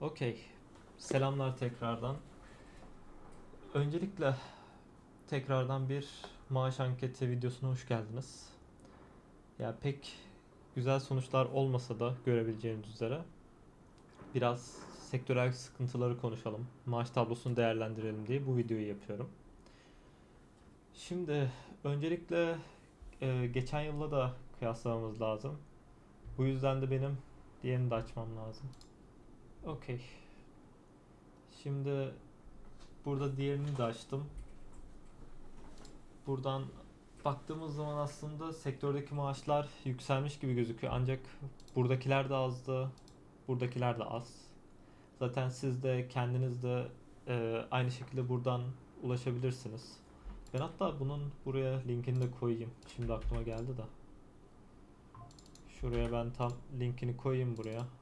Okey. Selamlar tekrardan. Öncelikle tekrardan bir maaş anketi videosuna hoş geldiniz. Ya pek güzel sonuçlar olmasa da görebileceğiniz üzere biraz sektörel sıkıntıları konuşalım. Maaş tablosunu değerlendirelim diye bu videoyu yapıyorum. Şimdi öncelikle e, geçen yılla da kıyaslamamız lazım. Bu yüzden de benim diğerini de açmam lazım. Okey. Şimdi burada diğerini de açtım. Buradan baktığımız zaman aslında sektördeki maaşlar yükselmiş gibi gözüküyor. Ancak buradakiler de azdı. Buradakiler de az. Zaten siz de kendiniz de e, aynı şekilde buradan ulaşabilirsiniz. Ben hatta bunun buraya linkini de koyayım. Şimdi aklıma geldi de. Şuraya ben tam linkini koyayım buraya.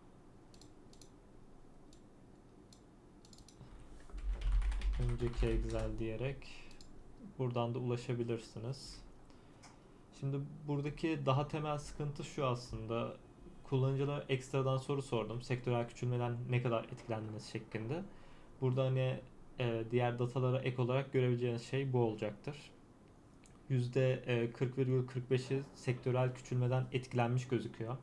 Önceki Excel diyerek buradan da ulaşabilirsiniz. Şimdi buradaki daha temel sıkıntı şu aslında. Kullanıcılara ekstradan soru sordum. Sektörel küçülmeden ne kadar etkilendiniz şeklinde. Burada hani e, diğer datalara ek olarak görebileceğiniz şey bu olacaktır. %40,45'i sektörel küçülmeden etkilenmiş gözüküyor.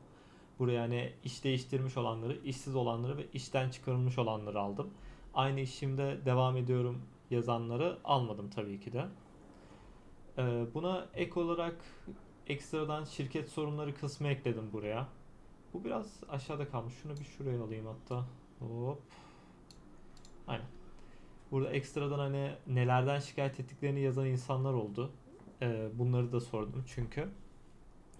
Buraya hani iş değiştirmiş olanları, işsiz olanları ve işten çıkarılmış olanları aldım. Aynı işimde devam ediyorum yazanları almadım tabii ki de. Ee, buna ek olarak ekstradan şirket sorunları kısmı ekledim buraya. Bu biraz aşağıda kalmış. Şunu bir şuraya alayım hatta. Hop. Aynen. Burada ekstradan hani nelerden şikayet ettiklerini yazan insanlar oldu. Ee, bunları da sordum çünkü.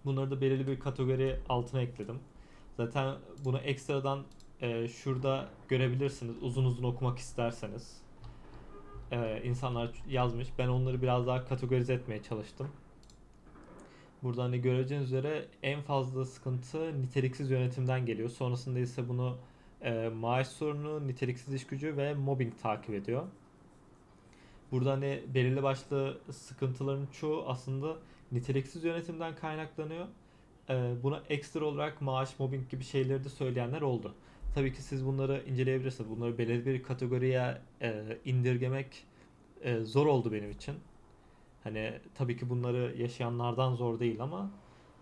Bunları da belirli bir kategori altına ekledim. Zaten bunu ekstradan e, şurada görebilirsiniz uzun uzun okumak isterseniz. E, insanlar yazmış. Ben onları biraz daha kategorize etmeye çalıştım. Burada hani göreceğiniz üzere en fazla sıkıntı niteliksiz yönetimden geliyor. Sonrasında ise bunu e, maaş sorunu, niteliksiz iş gücü ve mobbing takip ediyor. Burada hani belirli başlı sıkıntıların çoğu aslında niteliksiz yönetimden kaynaklanıyor. E, buna ekstra olarak maaş, mobbing gibi şeyleri de söyleyenler oldu. Tabii ki siz bunları inceleyebilirsiniz. Bunları belirli bir kategoriye e, indirgemek e, zor oldu benim için. Hani tabii ki bunları yaşayanlardan zor değil ama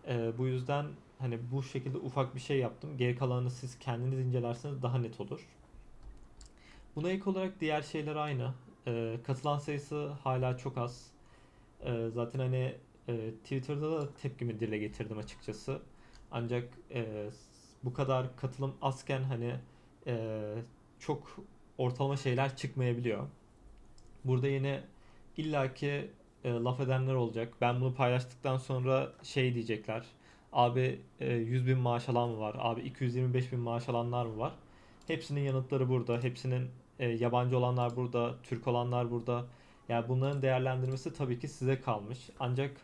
e, bu yüzden hani bu şekilde ufak bir şey yaptım. Geri kalanını siz kendiniz incelerseniz daha net olur. Buna ek olarak diğer şeyler aynı. E, katılan sayısı hala çok az. E, zaten hani e, Twitter'da da tepkimi dile getirdim açıkçası. Ancak e, bu kadar katılım azken hani e, çok ortalama şeyler çıkmayabiliyor. Burada yine illaki e, laf edenler olacak. Ben bunu paylaştıktan sonra şey diyecekler. Abi e, 100 bin maaş alan mı var? Abi 225 bin maaş alanlar mı var? Hepsinin yanıtları burada. Hepsinin e, yabancı olanlar burada, Türk olanlar burada. Yani bunların değerlendirmesi tabii ki size kalmış. Ancak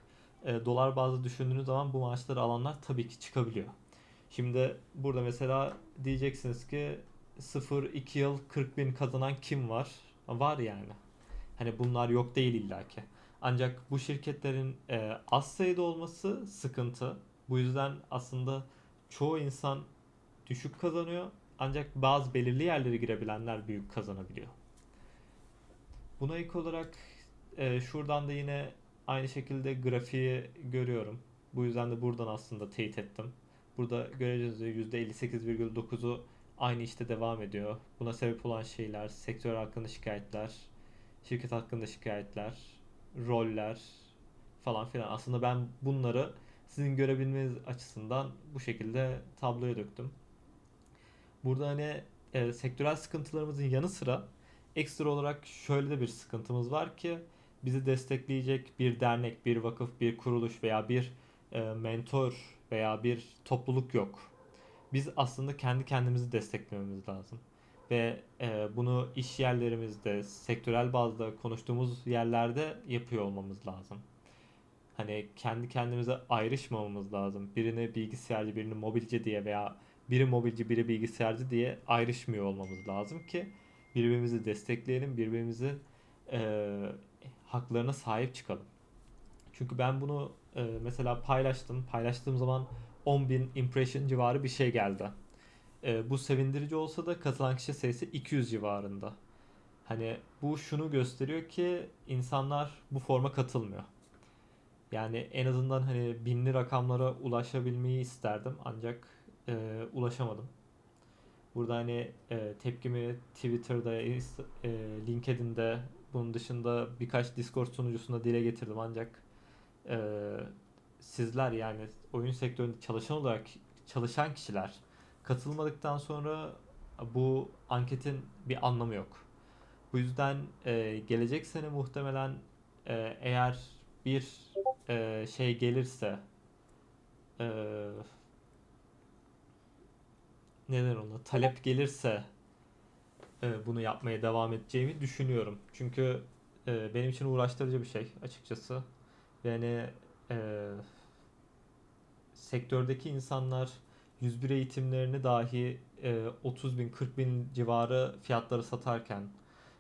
e, dolar bazlı düşündüğünüz zaman bu maaşları alanlar tabii ki çıkabiliyor. Şimdi burada mesela diyeceksiniz ki 0-2 yıl 40 bin kazanan kim var? Var yani. Hani bunlar yok değil illaki. Ancak bu şirketlerin e, az sayıda olması sıkıntı. Bu yüzden aslında çoğu insan düşük kazanıyor. Ancak bazı belirli yerlere girebilenler büyük kazanabiliyor. Buna ek olarak e, şuradan da yine aynı şekilde grafiği görüyorum. Bu yüzden de buradan aslında teyit ettim. Burada göreceğiz %58,9'u aynı işte devam ediyor. Buna sebep olan şeyler, sektör hakkında şikayetler, şirket hakkında şikayetler, roller falan filan. Aslında ben bunları sizin görebilmeniz açısından bu şekilde tabloya döktüm. Burada hani e, sektörel sıkıntılarımızın yanı sıra ekstra olarak şöyle de bir sıkıntımız var ki bizi destekleyecek bir dernek, bir vakıf, bir kuruluş veya bir e, mentor veya bir topluluk yok. Biz aslında kendi kendimizi desteklememiz lazım. Ve e, bunu iş yerlerimizde, sektörel bazda konuştuğumuz yerlerde yapıyor olmamız lazım. Hani kendi kendimize ayrışmamamız lazım. Birini bilgisayarcı, birini mobilci diye veya biri mobilci, biri bilgisayarcı diye ayrışmıyor olmamız lazım ki birbirimizi destekleyelim, birbirimizin e, haklarına sahip çıkalım. Çünkü ben bunu e, mesela paylaştım. Paylaştığım zaman 10.000 impression civarı bir şey geldi. E, bu sevindirici olsa da katılan kişi sayısı 200 civarında. Hani bu şunu gösteriyor ki insanlar bu forma katılmıyor. Yani en azından hani binli rakamlara ulaşabilmeyi isterdim ancak e, ulaşamadım. Burada hani e, tepkimi Twitter'da, e, LinkedIn'de bunun dışında birkaç Discord sunucusunda dile getirdim ancak e, sizler yani oyun sektöründe çalışan olarak çalışan kişiler katılmadıktan sonra bu anketin bir anlamı yok. Bu yüzden e, gelecek sene muhtemelen e, eğer bir e, şey gelirse e, neden ona talep gelirse e, bunu yapmaya devam edeceğimi düşünüyorum. Çünkü e, benim için uğraştırıcı bir şey açıkçası. Yani e, sektördeki insanlar 101 eğitimlerini dahi e, 30 bin 40 bin civarı fiyatları satarken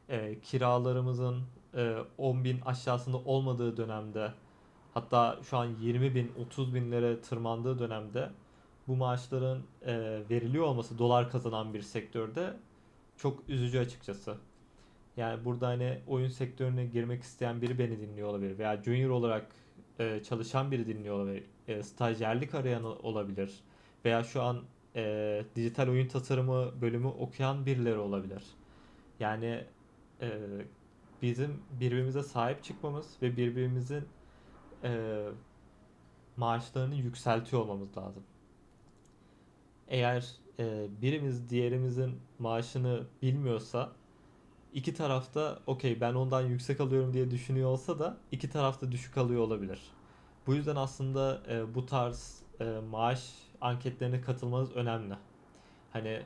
e, kiralarımızın e, 10 bin aşağısında olmadığı dönemde hatta şu an 20 bin 30 binlere tırmandığı dönemde bu maaşların e, veriliyor olması dolar kazanan bir sektörde çok üzücü açıkçası. Yani burada hani oyun sektörüne girmek isteyen biri beni dinliyor olabilir veya junior olarak e, çalışan biri dinliyor olabilir. E, stajyerlik arayan olabilir veya şu an e, dijital oyun tasarımı bölümü okuyan birileri olabilir. Yani e, bizim birbirimize sahip çıkmamız ve birbirimizin e, maaşlarını yükseltiyor olmamız lazım. Eğer e, birimiz diğerimizin maaşını bilmiyorsa iki tarafta okey ben ondan yüksek alıyorum diye düşünüyor olsa da iki tarafta düşük alıyor olabilir. Bu yüzden aslında e, bu tarz e, maaş anketlerine katılmanız önemli. Hani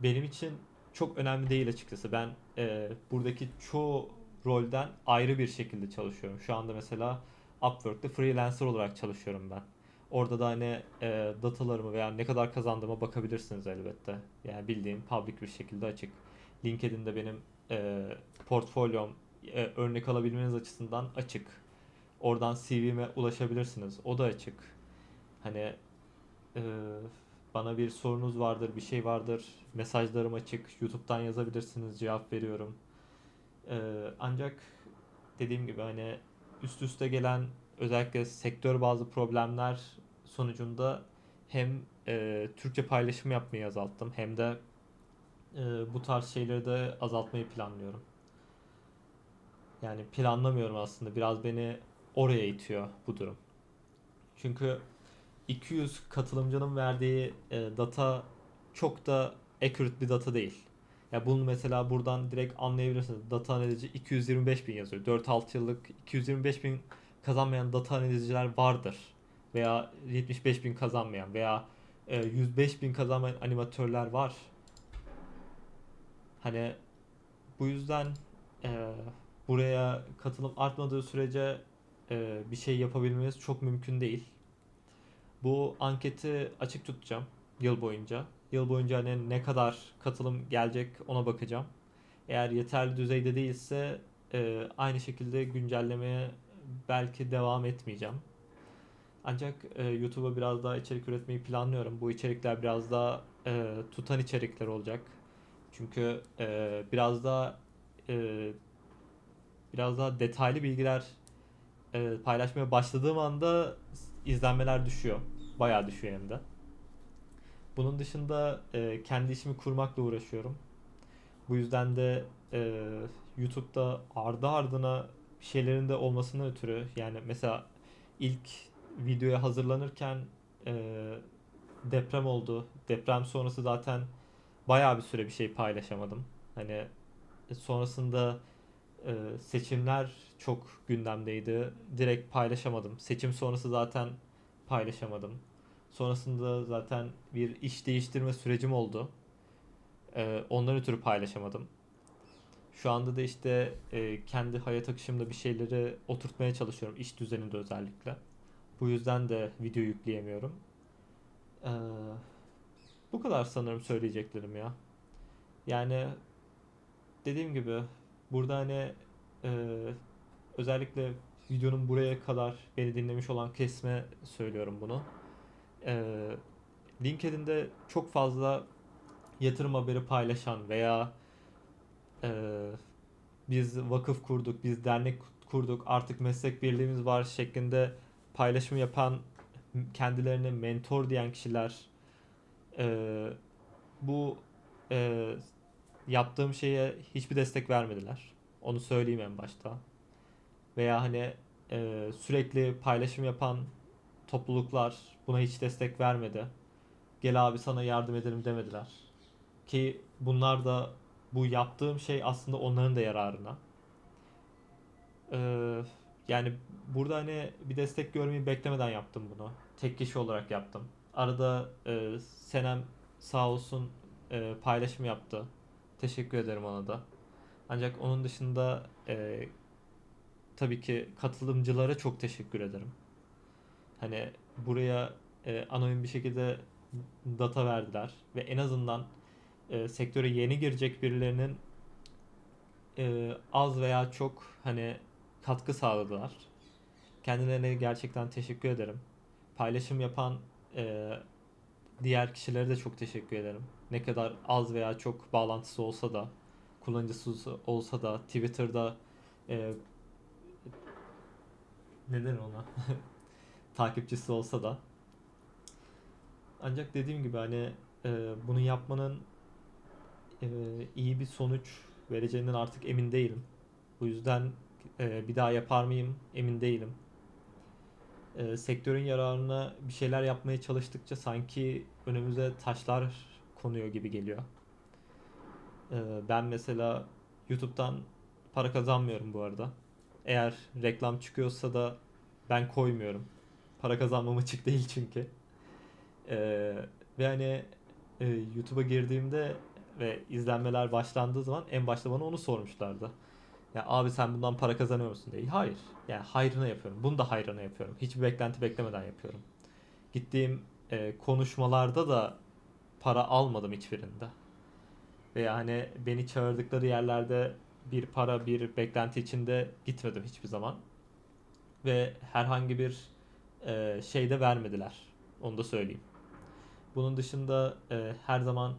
benim için çok önemli değil açıkçası. Ben e, buradaki çoğu rolden ayrı bir şekilde çalışıyorum. Şu anda mesela Upwork'ta freelancer olarak çalışıyorum ben. Orada da hani e, datalarımı veya ne kadar kazandığıma bakabilirsiniz elbette. Yani bildiğim public bir şekilde açık. LinkedIn'de benim e, portfolyom e, örnek alabilmeniz açısından açık. Oradan CV'me ulaşabilirsiniz. O da açık. Hani e, bana bir sorunuz vardır, bir şey vardır. Mesajlarım açık. YouTube'dan yazabilirsiniz. Cevap veriyorum. E, ancak dediğim gibi hani üst üste gelen özellikle sektör bazı problemler sonucunda hem e, Türkçe paylaşım yapmayı azalttım hem de e, bu tarz şeyleri de azaltmayı planlıyorum. Yani planlamıyorum aslında. Biraz beni oraya itiyor bu durum. Çünkü 200 katılımcının verdiği e, data çok da accurate bir data değil. Ya bunu mesela buradan direkt anlayabilirsiniz. Data analizi 225 bin yazıyor. 4-6 yıllık 225 bin kazanmayan data analizciler vardır. Veya 75 bin kazanmayan veya e, 105 bin kazanmayan animatörler var. Hani bu yüzden e, buraya katılım artmadığı sürece e, bir şey yapabilmemiz çok mümkün değil. Bu anketi açık tutacağım yıl boyunca. Yıl boyunca hani ne kadar katılım gelecek ona bakacağım. Eğer yeterli düzeyde değilse e, aynı şekilde güncellemeye belki devam etmeyeceğim. Ancak e, YouTube'a biraz daha içerik üretmeyi planlıyorum. Bu içerikler biraz daha e, tutan içerikler olacak. Çünkü e, biraz daha e, biraz daha detaylı bilgiler e, paylaşmaya başladığım anda izlenmeler düşüyor. Bayağı düşüyor hem de. Bunun dışında e, kendi işimi kurmakla uğraşıyorum. Bu yüzden de e, YouTube'da ardı ardına şeylerin de olmasından ötürü yani mesela ilk videoya hazırlanırken e, deprem oldu. Deprem sonrası zaten bayağı bir süre bir şey paylaşamadım. Hani sonrasında e, seçimler çok gündemdeydi. Direkt paylaşamadım. Seçim sonrası zaten paylaşamadım. Sonrasında zaten bir iş değiştirme sürecim oldu. E, ondan ötürü paylaşamadım. Şu anda da işte e, kendi hayat akışımda bir şeyleri oturtmaya çalışıyorum. iş düzeninde özellikle. Bu yüzden de video yükleyemiyorum. Ee, bu kadar sanırım söyleyeceklerim ya. Yani dediğim gibi burada hani e, özellikle videonun buraya kadar beni dinlemiş olan kesme söylüyorum bunu. E, LinkedIn'de çok fazla yatırım haberi paylaşan veya e, biz vakıf kurduk, biz dernek kurduk, artık meslek birliğimiz var şeklinde paylaşım yapan, kendilerine mentor diyen kişiler e, bu e, yaptığım şeye hiçbir destek vermediler. Onu söyleyeyim en başta. Veya hani e, sürekli paylaşım yapan topluluklar buna hiç destek vermedi. Gel abi sana yardım edelim demediler. Ki bunlar da bu yaptığım şey aslında onların da yararına. Ee, yani burada hani bir destek görmeyi beklemeden yaptım bunu. Tek kişi olarak yaptım. Arada e, Senem sağ olsun e, paylaşım yaptı. Teşekkür ederim ona da. Ancak onun dışında e, tabii ki katılımcılara çok teşekkür ederim. Hani buraya e, anonim bir şekilde data verdiler ve en azından e, sektöre yeni girecek birilerinin e, az veya çok hani katkı sağladılar. Kendilerine gerçekten teşekkür ederim. Paylaşım yapan e, diğer kişilere de çok teşekkür ederim. Ne kadar az veya çok bağlantısı olsa da, kullanıcısı olsa da, Twitter'da e, neden ona takipçisi olsa da. Ancak dediğim gibi hani e, bunu yapmanın e, iyi bir sonuç vereceğinden artık emin değilim. Bu yüzden e, bir daha yapar mıyım emin değilim. E, sektörün yararına bir şeyler yapmaya çalıştıkça sanki önümüze taşlar konuyor gibi geliyor. E, ben mesela YouTube'dan para kazanmıyorum bu arada. Eğer reklam çıkıyorsa da ben koymuyorum. Para kazanmam açık değil çünkü. E, ve hani e, YouTube'a girdiğimde ve izlenmeler başlandığı zaman en başta bana onu sormuşlardı. Ya abi sen bundan para kazanıyor musun diye. Hayır. Yani hayrına yapıyorum. Bunu da hayrına yapıyorum. Hiçbir beklenti beklemeden yapıyorum. Gittiğim e, konuşmalarda da para almadım hiçbirinde. Ve yani beni çağırdıkları yerlerde bir para, bir beklenti içinde gitmedim hiçbir zaman. Ve herhangi bir e, şey de vermediler. Onu da söyleyeyim. Bunun dışında e, her zaman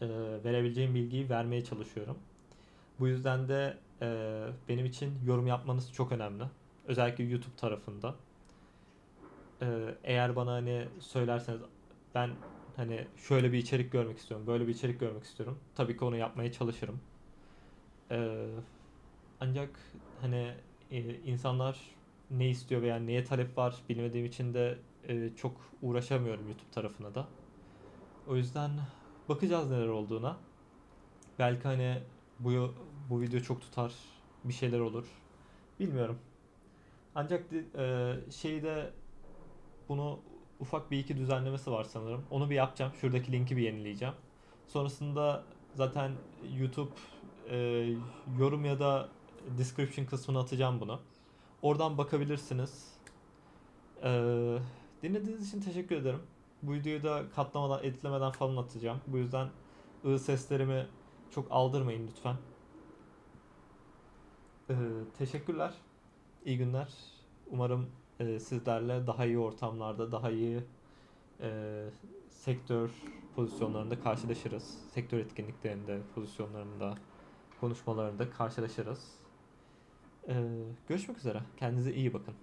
e, verebileceğim bilgiyi vermeye çalışıyorum. Bu yüzden de e, benim için yorum yapmanız çok önemli. Özellikle YouTube tarafında. E, eğer bana hani söylerseniz ben hani şöyle bir içerik görmek istiyorum, böyle bir içerik görmek istiyorum. Tabii ki onu yapmaya çalışırım. E, ancak hani e, insanlar ne istiyor veya neye talep var bilmediğim için de e, çok uğraşamıyorum YouTube tarafına da. O yüzden bakacağız neler olduğuna. Belki hani bu bu video çok tutar, bir şeyler olur. Bilmiyorum. Ancak e, şeyde bunu ufak bir iki düzenlemesi var sanırım. Onu bir yapacağım. Şuradaki linki bir yenileyeceğim. Sonrasında zaten YouTube e, yorum ya da description kısmına atacağım bunu. Oradan bakabilirsiniz. Ee, dinlediğiniz için teşekkür ederim. Bu videoyu da katlamadan, editlemeden falan atacağım. Bu yüzden ı seslerimi çok aldırmayın lütfen. Ee, teşekkürler. İyi günler. Umarım e, sizlerle daha iyi ortamlarda, daha iyi e, sektör pozisyonlarında karşılaşırız. Sektör etkinliklerinde, pozisyonlarında, konuşmalarında karşılaşırız. Ee, görüşmek üzere. Kendinize iyi bakın.